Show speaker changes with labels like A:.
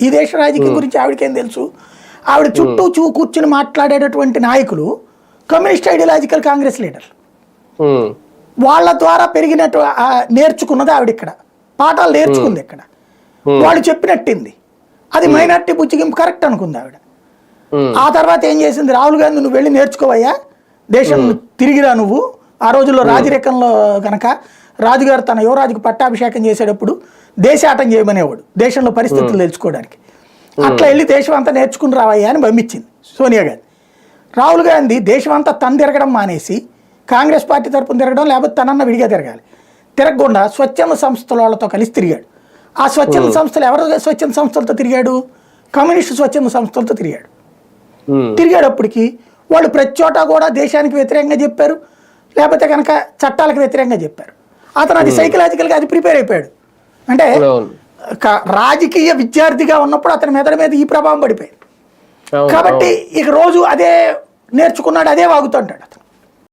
A: ఈ దేశ రాజకీయం గురించి ఆవిడకేం తెలుసు? ఆవిడ చుట్టూ చూ కూర్చుని మాట్లాడేటటువంటి నాయకులు కమ్యూనిస్ట్ ఐడియాలజికల్ కాంగ్రెస్ లీడర్లు.
B: ఉమ్,
A: వాళ్ళ ద్వారా పెరిగినట్టు నేర్చుకున్నది ఆవిడ ఇక్కడ పాఠాలు నేర్చుకుంది ఇక్కడ. వాళ్ళు చెప్పినట్టింది. అది మైనార్టీ బుజ్జిగింపు కరెక్ట్ అనుకుంది ఆవిడ. ఆ తర్వాత ఏం చేసింది? రాహుల్ గాంధీ నువ్వు వెళ్ళి నేర్చుకోవయ్యా. దేశం తిరిగిరా నువ్వు. ఆ రోజుల్లో రాజరికంలో కనుక రాజుగారు తన యువరాజుకు పట్టాభిషేకం చేసేటప్పుడు దేశాటం చేయమనేవాడు దేశంలో పరిస్థితులు తెలుసుకోవడానికి. అట్లా వెళ్ళి దేశం అంతా నేర్చుకుని రావయ్యా అని పంపించింది సోనియా గాంధీ. రాహుల్ గాంధీ దేశం అంతా తను తిరగడం మానేసి కాంగ్రెస్ పార్టీ తరపున తిరగడం లేకపోతే తనన్న విడిగా తిరగాలి. తిరగకుండా స్వచ్ఛంద సంస్థల వాళ్ళతో కలిసి తిరిగాడు. ఆ స్వచ్ఛంద సంస్థలు ఎవరు స్వచ్ఛంద సంస్థలతో తిరిగాడు? కమ్యూనిస్ట్ స్వచ్ఛంద సంస్థలతో తిరిగాడు. తిరిగేటప్పటికి వాళ్ళు ప్రతి చోట కూడా దేశానికి వ్యతిరేకంగా చెప్పారు. లేకపోతే కనుక చట్టాలకు వ్యతిరేకంగా చెప్పారు. అతను అది సైకలాజికల్గా అది ప్రిపేర్ అయిపోయాడు. అంటే రాజకీయ విద్యార్థిగా ఉన్నప్పుడు అతని మెదడు మీద ఈ ప్రభావం పడిపోయింది. కాబట్టి ఇక రోజు అదే నేర్చుకున్నాడు అదే వాగుతుంటాడు అతను.